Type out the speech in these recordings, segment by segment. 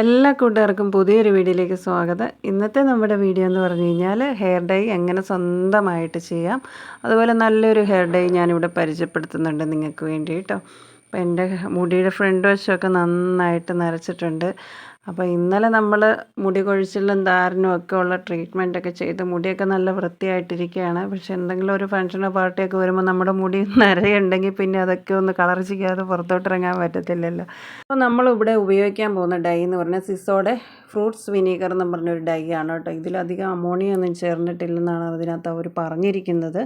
എല്ലാ കൂട്ടുകാർക്കും പുതിയൊരു വീഡിയോയിലേക്ക് സ്വാഗതം. ഇന്നത്തെ നമ്മുടെ വീഡിയോ എന്ന് പറഞ്ഞു കഴിഞ്ഞാൽ ഹെയർ ഡൈ എങ്ങനെ സ്വന്തമായിട്ട് ചെയ്യാം അതുപോലെ നല്ലൊരു ഹെയർ ഡൈ ഞാനിവിടെ പരിചയപ്പെടുത്തുന്നുണ്ട് നിങ്ങൾക്ക് വേണ്ടി കേട്ടോ അപ്പോൾ എന്റെ മുടിയുടെ ഫ്രണ്ട് വശമൊക്കെ നന്നായിട്ട് നരച്ചിട്ടുണ്ട് അപ്പോൾ ഇന്നലെ നമ്മൾ മുടി കൊഴിച്ചിലും ധാരനും ഒക്കെ ഉള്ള ട്രീറ്റ്മെന്റൊക്കെ ചെയ്ത് മുടിയൊക്കെ നല്ല വൃത്തിയായിട്ടിരിക്കുകയാണ് പക്ഷെ എന്തെങ്കിലും ഒരു ഫംഗ്ഷനോ പാർട്ടിയൊക്കെ വരുമ്പോൾ നമ്മുടെ മുടി നരയുണ്ടെങ്കിൽ പിന്നെ അതൊക്കെ ഒന്ന് കളർ ചെയ്യാതെ പുറത്തോട്ടിറങ്ങാൻ പറ്റത്തില്ലല്ലോ. അപ്പോൾ നമ്മളിവിടെ ഉപയോഗിക്കാൻ പോകുന്ന ഡൈ എന്ന് പറഞ്ഞാൽ സിസോടെ ഫ്രൂട്ട്സ് വിനീഗർ എന്ന് പറഞ്ഞൊരു ഡൈ ആണ് കേട്ടോ. ഇതിലധികം അമോണിയ ഒന്നും ചേർന്നിട്ടില്ലെന്നാണ് അതിനകത്ത് അവർ പറഞ്ഞിരിക്കുന്നത്.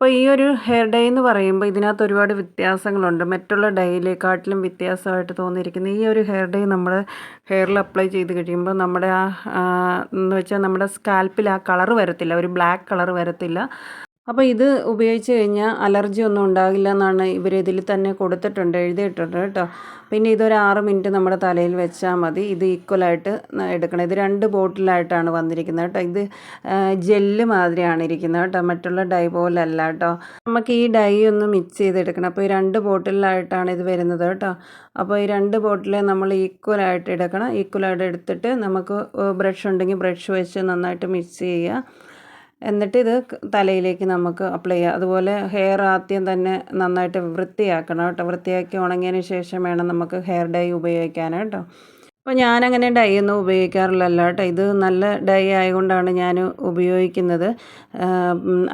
അപ്പോൾ ഈ ഒരു ഹെയർ ഡേ എന്ന് പറയുമ്പോൾ ഇതിനകത്ത് ഒരുപാട് വ്യത്യാസങ്ങളുണ്ട്. മറ്റുള്ള ഡേയിലേക്കാട്ടിലും വ്യത്യാസമായിട്ട് തോന്നിയിരിക്കുന്നത് ഈ ഒരു ഹെയർ ഡേ നമ്മൾ ഹെയറിൽ അപ്ലൈ ചെയ്ത് കഴിയുമ്പോൾ നമ്മുടെ ആ എന്ന് വെച്ചാൽ നമ്മുടെ സ്കാൽപ്പിൽ ആ കളർ വരത്തില്ല. ഒരു ബ്ലാക്ക് കളർ വരത്തില്ല. അപ്പോൾ ഇത് ഉപയോഗിച്ച് കഴിഞ്ഞാൽ അലർജി ഒന്നും ഉണ്ടാകില്ല എന്നാണ് ഇവർ ഇതിൽ തന്നെ കൊടുത്തിട്ടുണ്ട് എഴുതിയിട്ടുണ്ട് കേട്ടോ. പിന്നെ ഇതൊരു ആറ് മിനിറ്റ് നമ്മുടെ തലയിൽ വെച്ചാൽ മതി. ഇത് ഈക്വലായിട്ട് എടുക്കണം. ഇത് രണ്ട് ബോട്ടിലായിട്ടാണ് വന്നിരിക്കുന്നത് കേട്ടോ. ഇത് ജെല്ല് മാതിരിയാണ് ഇരിക്കുന്നത് കേട്ടോ. മറ്റുള്ള ഡൈ പോലല്ല കേട്ടോ. നമുക്ക് ഈ ഡൈ ഒന്ന് മിക്സ് ചെയ്തെടുക്കണം. അപ്പോൾ ഈ രണ്ട് ബോട്ടിലായിട്ടാണ് ഇത് വരുന്നത് കേട്ടോ. അപ്പോൾ ഈ രണ്ട് ബോട്ടിലെ നമ്മൾ ഈക്വലായിട്ട് എടുക്കണം. ഈക്വലായിട്ട് എടുത്തിട്ട് നമുക്ക് ബ്രഷ് ഉണ്ടെങ്കിൽ ബ്രഷ് വെച്ച് നന്നായിട്ട് മിക്സ് ചെയ്യുക എന്നിട്ട് ഇത് തലയിലേക്ക് നമുക്ക് അപ്ലൈ ചെയ്യാം. അതുപോലെ ഹെയർ ആദ്യം തന്നെ നന്നായിട്ട് വൃത്തിയാക്കണം കേട്ടോ. വൃത്തിയാക്കി ഉണങ്ങിയതിന് ശേഷം വേണം നമുക്ക് ഹെയർ ഡൈ ഉപയോഗിക്കാൻ കേട്ടോ. അപ്പോൾ ഞാനങ്ങനെ ഡൈ ഒന്നും ഉപയോഗിക്കാറില്ലല്ലോ കേട്ടോ. ഇത് നല്ല ഡൈ ആയതുകൊണ്ടാണ് ഞാൻ ഉപയോഗിക്കുന്നത്.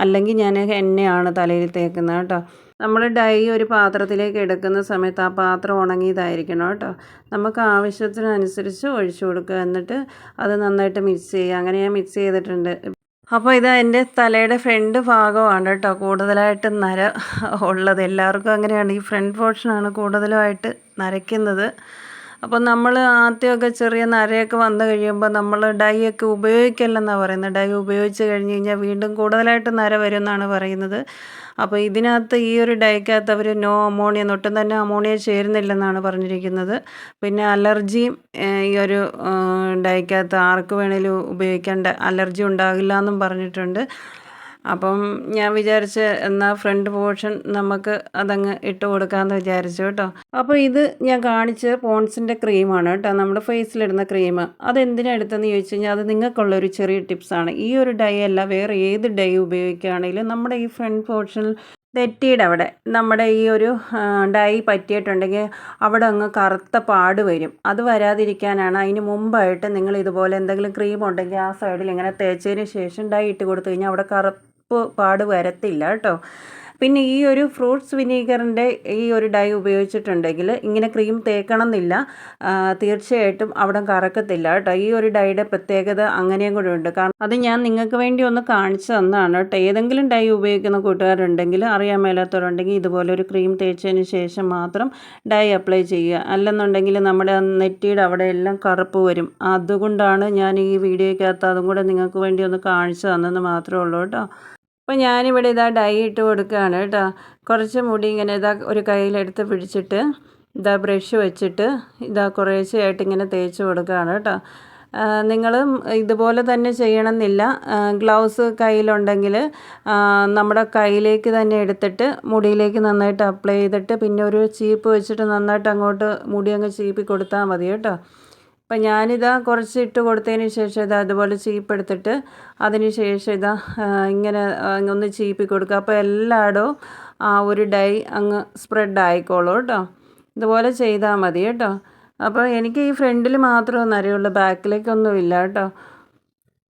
അല്ലെങ്കിൽ ഞാൻ എണ്ണയാണ് തലയിൽ തേക്കുന്നത് കേട്ടോ. നമ്മൾ ഡൈ ഒരു പാത്രത്തിലേക്ക് എടുക്കുന്ന സമയത്ത് ആ പാത്രം ഉണങ്ങിയതായിരിക്കണം കേട്ടോ. നമുക്ക് ആവശ്യത്തിനനുസരിച്ച് ഒഴിച്ചു കൊടുക്കുക. എന്നിട്ട് അത് നന്നായിട്ട് മിക്സ് ചെയ്യുക. അങ്ങനെ ഞാൻ മിക്സ് ചെയ്തിട്ടുണ്ട്. അപ്പോൾ ഇത് എന്റെ തലയുടെ ഫ്രണ്ട് ഭാഗമാണ് കേട്ടോ. കൂടുതലായിട്ട് നര ഉള്ളത്. എല്ലാവർക്കും അങ്ങനെയാണ്. ഈ ഫ്രണ്ട് പോർഷനാണ് കൂടുതലുമായിട്ട് നരയ്ക്കുന്നത്. അപ്പോൾ നമ്മൾ ആദ്യമൊക്കെ ചെറിയ നരയൊക്കെ വന്നു കഴിയുമ്പോൾ നമ്മൾ ഡൈ ഒക്കെ ഉപയോഗിക്കല്ലെന്നാണ് പറയുന്നത് ഡൈ ഉപയോഗിച്ച് കഴിഞ്ഞ് കഴിഞ്ഞാൽ വീണ്ടും കൂടുതലായിട്ട് നര വരും എന്നാണ് പറയുന്നത്. അപ്പോൾ ഇതിനകത്ത് ഈ ഒരു ഡൈക്കകത്ത് അവർ നോ അമോണിയ ഒട്ടും തന്നെ അമോണിയ ചേരുന്നില്ലെന്നാണ് പറഞ്ഞിരിക്കുന്നത്. പിന്നെ അലർജിയും ഈ ഒരു ഡൈക്കകത്ത് ആർക്ക് വേണേലും ഉപയോഗിക്കേണ്ട അലർജി ഉണ്ടാകില്ല എന്നും പറഞ്ഞിട്ടുണ്ട്. അപ്പം ഞാൻ വിചാരിച്ച് എന്നാൽ ഫ്രണ്ട് പോർഷൻ നമുക്ക് അതങ്ങ് ഇട്ട് കൊടുക്കാമെന്ന് വിചാരിച്ചു കേട്ടോ. അപ്പോൾ ഇത് ഞാൻ കാണിച്ച പോൺസിന്റെ ക്രീമാണ് കേട്ടോ. നമ്മുടെ ഫേസിലിടുന്ന ക്രീം. അതെന്തിനാണ് എടുത്തതെന്ന് ചോദിച്ചു കഴിഞ്ഞാൽ അത് നിങ്ങൾക്കുള്ള ഒരു ചെറിയ ടിപ്സാണ് ഈ ഒരു ഡൈ അല്ല വേറെ ഏത് ഡൈ ഉപയോഗിക്കുകയാണെങ്കിലും നമ്മുടെ ഈ ഫ്രണ്ട് പോർഷനിൽ നെറ്റിയുടെ അവിടെ നമ്മുടെ ഈ ഒരു ഡൈ പറ്റിയിട്ടുണ്ടെങ്കിൽ അവിടെ അങ്ങ് കറുത്ത പാട് വരും. അത് വരാതിരിക്കാനാണ് അതിന് മുമ്പായിട്ട് നിങ്ങൾ ഇതുപോലെ എന്തെങ്കിലും ക്രീം ഉണ്ടെങ്കിൽ ആ സൈഡിൽ ഇങ്ങനെ തേച്ചതിന് ശേഷം ഡൈ ഇട്ട് കൊടുത്തു കഴിഞ്ഞാൽ അവിടെ കറ പാട് വരത്തില്ല കേട്ടോ. പിന്നെ ഈ ഒരു ഫ്രൂട്ട്സ് വിനീഗറിന്റെ ഈ ഒരു ഡൈ ഉപയോഗിച്ചിട്ടുണ്ടെങ്കിൽ ഇങ്ങനെ ക്രീം തേക്കണം എന്നില്ല തീർച്ചയായിട്ടും അവിടെ കറക്കത്തില്ല കേട്ടോ. ഈ ഒരു ഡൈയുടെ പ്രത്യേകത അങ്ങനെയും കൂടെ ഉണ്ട്. കാരണം അത് ഞാൻ നിങ്ങൾക്ക് വേണ്ടി ഒന്ന് കാണിച്ചു തന്നതാണ് കേട്ടോ. ഏതെങ്കിലും ഡൈ ഉപയോഗിക്കുന്ന കൂട്ടുകാരുണ്ടെങ്കിൽ അറിയാൻ മേലാത്തവരുണ്ടെങ്കിൽ ഇതുപോലെ ഒരു ക്രീം തേച്ചതിന് ശേഷം മാത്രം ഡൈ അപ്ലൈ ചെയ്യുക. അല്ലെന്നുണ്ടെങ്കിൽ നമ്മുടെ നെറ്റിയുടെ അവിടെ എല്ലാം കറുപ്പ് വരും. അതുകൊണ്ടാണ് ഞാൻ ഈ വീഡിയോയ്ക്കകത്ത് അതും കൂടെ നിങ്ങൾക്ക് വേണ്ടി ഒന്ന് കാണിച്ചു തന്നെന്ന് മാത്രമേ ഉള്ളൂ കേട്ടോ. അപ്പോൾ ഞാനിവിടെ ഇതാ ഡൈ ഇട്ട് കൊടുക്കുകയാണ് കേട്ടോ. കുറച്ച് മുടി ഇങ്ങനെ ഇതാ ഒരു കയ്യിലെടുത്ത് പിടിച്ചിട്ട് ഇതാ ബ്രഷ് വെച്ചിട്ട് ഇതാ കുറേശ്ശെയായിട്ട് ഇങ്ങനെ തേച്ച് കൊടുക്കുകയാണ് കേട്ടോ. നിങ്ങൾ ഇതുപോലെ തന്നെ ചെയ്യണമെന്നില്ല. ഗ്ലൗസ് കയ്യിലുണ്ടെങ്കിൽ നമ്മുടെ കയ്യിലേക്ക് തന്നെ എടുത്തിട്ട് മുടിയിലേക്ക് നന്നായിട്ട് അപ്ലൈ ചെയ്തിട്ട് പിന്നെ ഒരു ചീപ്പ് വെച്ചിട്ട് നന്നായിട്ട് അങ്ങോട്ട് മുടി അങ്ങ് ചീപ്പി കൊടുത്താൽ മതി കേട്ടോ. അപ്പം ഞാനിതാ കുറച്ച് ഇട്ട് കൊടുത്തതിന് ശേഷം ഇത് അതുപോലെ ചീപ്പെടുത്തിട്ട് അതിന് ശേഷം ഇതാ ഇങ്ങനെ ഒന്ന് ചീപ്പി കൊടുക്കുക. അപ്പോൾ എല്ലായിടവും ആ ഒരു ഡൈ അങ്ങ് സ്പ്രെഡ് ആയിക്കോളൂ കേട്ടോ. ഇതുപോലെ ചെയ്താൽ മതി കേട്ടോ. അപ്പോൾ എനിക്ക് ഈ ഫ്രണ്ടിൽ മാത്രമേ അറിയുള്ളൂ ബാക്കിലേക്കൊന്നും ഇല്ല കേട്ടോ.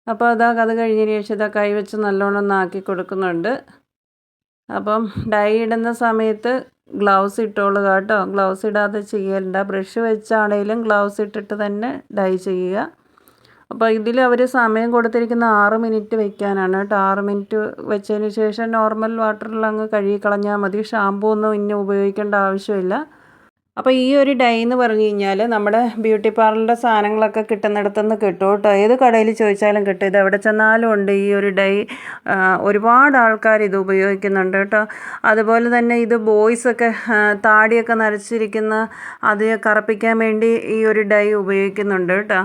അപ്പോൾ അതാ അത് കഴിഞ്ഞതിന് ശേഷം ഇതാ കൈ വെച്ച് നല്ലോണം ആക്കി കൊടുക്കുന്നുണ്ട്. അപ്പം ഡൈ ഇടുന്ന സമയത്ത് ഗ്ലൗസ് ഇട്ടോളുക കേട്ടോ. ഗ്ലൗസ് ഇടാതെ ചെയ്യലുണ്ട് ബ്രഷ് വെച്ചാണേലും ഗ്ലൗസ് ഇട്ടിട്ട് തന്നെ ഡൈ ചെയ്യുക. അപ്പോൾ ഇതിൽ അവർ സമയം കൊടുത്തിരിക്കുന്ന ആറ് മിനിറ്റ് വെക്കാനാണ് കേട്ടോ. ആറ് മിനിറ്റ് വെച്ചതിന് ശേഷം നോർമൽ വാട്ടറിൽ അങ്ങ് കഴുകി കളഞ്ഞാൽ മതി. ഷാമ്പൂ ഒന്നും ഇനി ഉപയോഗിക്കേണ്ട ആവശ്യമില്ല. അപ്പോൾ ഈ ഒരു ഡൈ എന്ന് പറഞ്ഞു കഴിഞ്ഞാൽ നമ്മുടെ ബ്യൂട്ടി പാർലറിന്റെ സാധനങ്ങളൊക്കെ കിട്ടുന്നിടത്തുനിന്ന് കിട്ടും കേട്ടോ. ഏത് കടയിൽ ചോദിച്ചാലും കിട്ടും. ഇത് എവിടെ ചെന്നാലും ഉണ്ട് ഈ ഒരു ഡൈ. ഒരുപാട് ആൾക്കാർ ഇത് ഉപയോഗിക്കുന്നുണ്ട് കേട്ടോ. അതുപോലെ തന്നെ ഇത് ബോയ്സൊക്കെ താടിയൊക്കെ നരച്ചിരിക്കുന്ന അത് കറപ്പിക്കാൻ വേണ്ടി ഈ ഒരു ഡൈ ഉപയോഗിക്കുന്നുണ്ട് കേട്ടോ.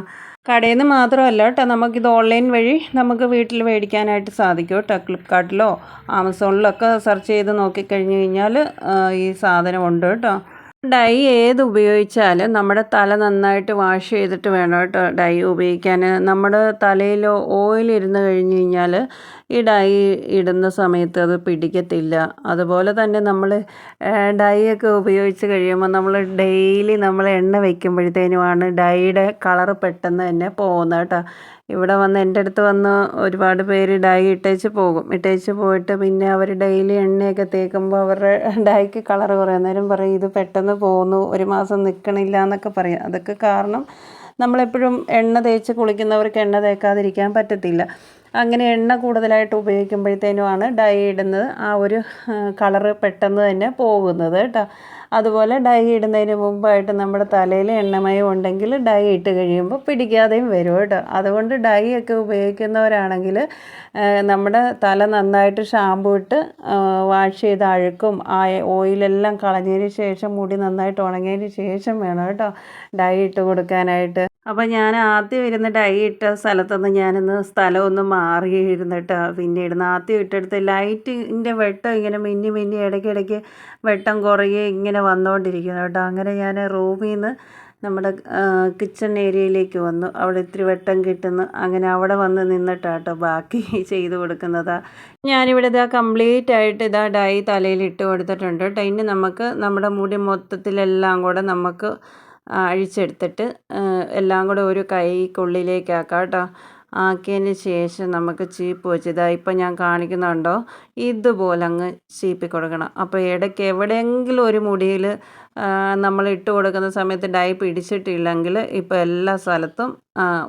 കടയിൽ നിന്ന് മാത്രമല്ല കേട്ടോ നമുക്കിത് ഓൺലൈൻ വഴി നമുക്ക് വീട്ടിൽ മേടിക്കാനായിട്ട് സാധിക്കും കേട്ടോ. ഫ്ലിപ്കാർട്ടിലോ ആമസോണിലോ ഒക്കെ സെർച്ച് ചെയ്ത് നോക്കിക്കഴിഞ്ഞ് കഴിഞ്ഞാൽ ഈ സാധനം ഉണ്ട് കേട്ടോ. ഡൈ ഏത് ഉപയോഗിച്ചാലും നമ്മുടെ തല നന്നായിട്ട് വാഷ് ചെയ്തിട്ട് വേണം കേട്ടോ ഡൈ ഉപയോഗിക്കാൻ. നമ്മുടെ തലയിൽ ഓയിൽ ഇരുന്ന് കഴിഞ്ഞ് കഴിഞ്ഞാൽ ഡൈ ഇടുന്ന സമയത്ത് അത് പിടിക്കത്തില്ല. അതുപോലെ തന്നെ നമ്മൾ ഡൈയൊക്കെ ഉപയോഗിച്ച് കഴിയുമ്പോൾ നമ്മൾ ഡെയിലി നമ്മൾ എണ്ണ വയ്ക്കുമ്പോഴത്തേനുമാണ് ഡൈയുടെ കളറ് പെട്ടെന്ന് തന്നെ പോകുന്നത് കേട്ടോ. ഇവിടെ വന്ന് എന്റെ അടുത്ത് വന്ന് ഒരുപാട് പേര് ഡൈ ഇട്ടേച്ച് പോകും. ഇട്ടേച്ച് പോയിട്ട് പിന്നെ അവർ ഡെയിലി എണ്ണയൊക്കെ തേക്കുമ്പോൾ അവരുടെ ഡൈക്ക് കളർ കുറയും. അന്നേരം പറയും ഇത് പെട്ടെന്ന് പോകുന്നു ഒരു മാസം നിൽക്കണില്ല എന്നൊക്കെ പറയും. അതൊക്കെ കാരണം നമ്മളെപ്പോഴും എണ്ണ തേച്ച് കുളിക്കുന്നവർക്ക് എണ്ണ തേക്കാതിരിക്കാൻ പറ്റത്തില്ല. അങ്ങനെ എണ്ണ കൂടുതലായിട്ട് ഉപയോഗിക്കുമ്പോഴത്തേനുമാണ് ഡൈ ഇടുന്നത്. ആ ഒരു കളറ് പെട്ടെന്ന് തന്നെ പോകുന്നത് കേട്ടോ. അതുപോലെ ഡൈ ഇടുന്നതിന് മുമ്പായിട്ട് നമ്മുടെ തലയിൽ എണ്ണമയം ഉണ്ടെങ്കിൽ ഡൈ ഇട്ട് കഴിയുമ്പോൾ പിടിക്കാതെയും വരും കേട്ടോ. അതുകൊണ്ട് ഡൈ ഒക്കെ ഉപയോഗിക്കുന്നവരാണെങ്കിൽ നമ്മുടെ തല നന്നായിട്ട് ഷാമ്പു ഇട്ട് വാഷ് ചെയ്ത് അഴുക്കും. ആ ഓയിലെല്ലാം കളഞ്ഞതിന് ശേഷം മുടി നന്നായിട്ട് ഉണങ്ങിയതിന് ശേഷം വേണം കേട്ടോ ഡൈ ഇട്ട് കൊടുക്കാനായിട്ട്. അപ്പോൾ ഞാൻ ആദ്യം ഇരുന്ന് ഡൈ ഇട്ട സ്ഥലത്തുനിന്ന് ഞാനിന്ന് സ്ഥലമൊന്ന് മാറി ഇരുന്നിട്ട് പിന്നെ ഇടുന്ന ആദ്യം ഇട്ടെടുത്ത് ലൈറ്റിന്റെ വെട്ടം ഇങ്ങനെ മിന്നി മിന്നി ഇടയ്ക്കിടയ്ക്ക് വെട്ടം കുറയെ ഇങ്ങനെ വന്നുകൊണ്ടിരിക്കുന്നു കേട്ടോ. അങ്ങനെ ഞാൻ റൂമിൽ നിന്ന് നമ്മുടെ കിച്ചൺ ഏരിയയിലേക്ക് വന്നു. അവിടെ ഇത്തിരി വെട്ടം കിട്ടുന്നു. അങ്ങനെ അവിടെ വന്ന് നിന്നിട്ടാട്ടോ ബാക്കി ചെയ്ത് കൊടുക്കുന്നതാ. ഞാനിവിടെ ഇതാ കംപ്ലീറ്റ് ആയിട്ട് ഇതാ ഡൈ തലയിൽ ഇട്ട് കൊടുത്തിട്ടുണ്ട് കേട്ടോ. ഇനി നമുക്ക് നമ്മുടെ മുടി മൊത്തത്തിലെല്ലാം കൂടെ നമുക്ക് അഴിച്ചെടുത്തിട്ട് എല്ലാം കൂടെ ഒരു കൈക്കുള്ളിലേക്കാക്കാം കേട്ടോ ആക്കിയതിന് ശേഷം നമുക്ക് ചീപ്പ് വെച്ച് ഇപ്പം ഞാൻ കാണിക്കുന്നുണ്ടോ? ഇതുപോലെ അങ്ങ് ചീപ്പി കൊടുക്കണം. അപ്പോൾ ഇടയ്ക്ക് എവിടെയെങ്കിലും ഒരു മുടിയിൽ നമ്മൾ ഇട്ട് കൊടുക്കുന്ന സമയത്ത് ഡൈ പിടിച്ചിട്ടില്ലെങ്കിൽ ഇപ്പോൾ എല്ലാ സ്ഥലത്തും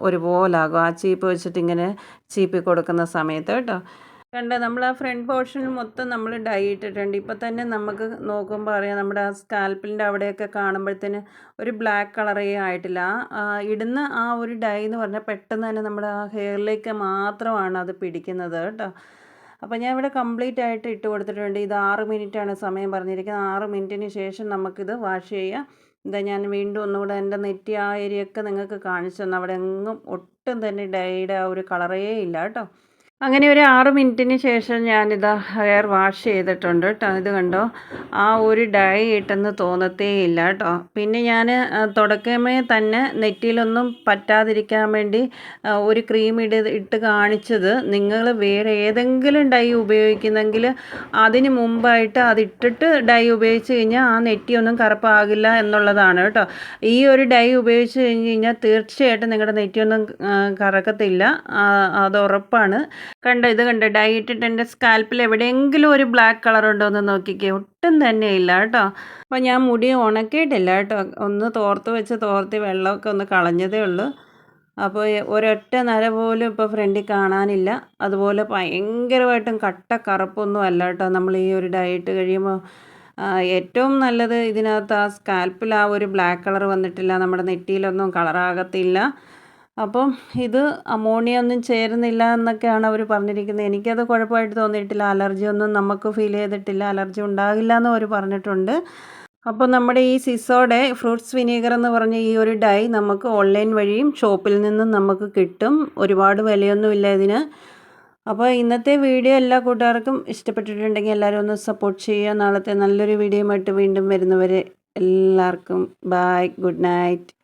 ഒരുപോലാകും. ആ ചീപ്പ് വെച്ചിട്ട് ഇങ്ങനെ ചീപ്പി കൊടുക്കുന്ന സമയത്ത് കേട്ടോ. കണ്ട നമ്മൾ ആ ഫ്രണ്ട് പോർഷനിൽ മൊത്തം നമ്മൾ ഡൈ ഇട്ടിട്ടുണ്ട്. ഇപ്പം തന്നെ നമുക്ക് നോക്കുമ്പോൾ അറിയാം നമ്മുടെ ആ സ്കാൽപ്പിന്റെ അവിടെയൊക്കെ കാണുമ്പോഴത്തേന് ഒരു ബ്ലാക്ക് കളറേ ആയിട്ടില്ല. ഇടുന്ന ആ ഒരു ഡൈ എന്ന് പറഞ്ഞാൽ പെട്ടെന്ന് തന്നെ നമ്മുടെ ആ ഹെയറിലേക്ക് മാത്രമാണ് അത് പിടിക്കുന്നത് കേട്ടോ. അപ്പോൾ ഞാൻ ഇവിടെ കംപ്ലീറ്റ് ആയിട്ട് ഇട്ട് കൊടുത്തിട്ടുണ്ട്. ഇത് ആറ് ആണ് സമയം പറഞ്ഞിരിക്കുന്നത്. ആറ് മിനിറ്റിന് ശേഷം നമുക്കിത് വാഷ് ചെയ്യാം. എന്താ ഞാൻ വീണ്ടും ഒന്നുകൂടെ എന്റെ നെറ്റി ആ ഏരിയ ഒക്കെ നിങ്ങൾക്ക് കാണിച്ചു തന്നെ. അവിടെ എങ്ങും ഒട്ടും തന്നെ ഡൈയുടെ ആ ഒരു കളറേ ഇല്ല കേട്ടോ. അങ്ങനെ ഒരു ആറ് മിനിറ്റിന് ശേഷം ഞാനിത് ഹെയർ വാഷ് ചെയ്തിട്ടുണ്ട് കേട്ടോ ഇത് കണ്ടോ? ആ ഒരു ഡൈ ഇട്ടെന്ന് തോന്നത്തേ ഇല്ല കേട്ടോ പിന്നെ ഞാൻ തുടക്കമേ തന്നെ നെറ്റിയിലൊന്നും പറ്റാതിരിക്കാൻ വേണ്ടി ഒരു ക്രീം ഇട് ഇട്ട് കാണിച്ചത് നിങ്ങൾ വേറെ ഏതെങ്കിലും ഡൈ ഉപയോഗിക്കുന്നെങ്കിൽ അതിന് മുമ്പായിട്ട് അതിട്ടിട്ട് ഡൈ ഉപയോഗിച്ച് കഴിഞ്ഞാൽ ആ നെറ്റിയൊന്നും കറുപ്പാകില്ല എന്നുള്ളതാണ് കേട്ടോ ഈ ഒരു ഡൈ ഉപയോഗിച്ച് കഴിഞ്ഞ് കഴിഞ്ഞാൽ തീർച്ചയായിട്ടും നിങ്ങളുടെ നെറ്റിയൊന്നും കറക്കത്തില്ല. അത് ഉറപ്പാണ്. കണ്ടോ ഇത് കണ്ടോ ഡയറ്റിട്ട് എന്റെ സ്കാൽപ്പിൽ എവിടെയെങ്കിലും ഒരു ബ്ലാക്ക് കളർ ഉണ്ടോ എന്ന് നോക്കിക്കേ ഒട്ടും തന്നെ ഇല്ല കേട്ടോ. അപ്പോൾ ഞാൻ മുടി ഉണക്കിയിട്ടില്ല കേട്ടോ ഒന്ന് തോർത്ത് വെച്ച് തോർത്തി വെള്ളമൊക്കെ ഒന്ന് കളഞ്ഞതേ ഉള്ളൂ. അപ്പോൾ ഒരൊറ്റ നര പോലും ഇപ്പോൾ ഫ്രണ്ടിൽ കാണാനില്ല. അതുപോലെ ഭയങ്കരമായിട്ടും കട്ട കറുപ്പൊന്നും അല്ല കേട്ടോ. നമ്മൾ ഈ ഒരു ഡയറ്റ് കഴിയുമ്പോൾ ഏറ്റവും നല്ലത് ഇതിനകത്ത് ആ സ്കാൽപ്പിൽ ആ ഒരു ബ്ലാക്ക് കളർ വന്നിട്ടില്ല. നമ്മുടെ നെറ്റിയിലൊന്നും കളറാകത്തില്ല. അപ്പം ഇത് അമോണിയ ഒന്നും ചേരുന്നില്ല എന്നൊക്കെയാണ് അവർ പറഞ്ഞിരിക്കുന്നത്. എനിക്കത് കുഴപ്പമായിട്ട് തോന്നിയിട്ടില്ല. അലർജി ഒന്നും നമുക്ക് ഫീൽ ചെയ്തിട്ടില്ല. അലർജി ഉണ്ടാകില്ല എന്ന് അവർ പറഞ്ഞിട്ടുണ്ട്. അപ്പോൾ നമ്മുടെ ഈ സിസോടെ ഫ്രൂട്ട്സ് വിനീഗർ എന്ന് പറഞ്ഞ ഈ ഒരു ഡൈ നമുക്ക് ഓൺലൈൻ വഴിയും ഷോപ്പിൽ നിന്നും നമുക്ക് കിട്ടും. ഒരുപാട് വിലയൊന്നുമില്ല ഇതിന്. അപ്പോൾ ഇന്നത്തെ വീഡിയോ എല്ലാ കൂട്ടുകാർക്കും ഇഷ്ടപ്പെട്ടിട്ടുണ്ടെങ്കിൽ എല്ലാവരും ഒന്ന് സപ്പോർട്ട് ചെയ്യുക. നാളത്തെ നല്ലൊരു വീഡിയോയുമായിട്ട് വീണ്ടും വരുന്നവരെ എല്ലാവർക്കും ബൈ ഗുഡ് നൈറ്റ്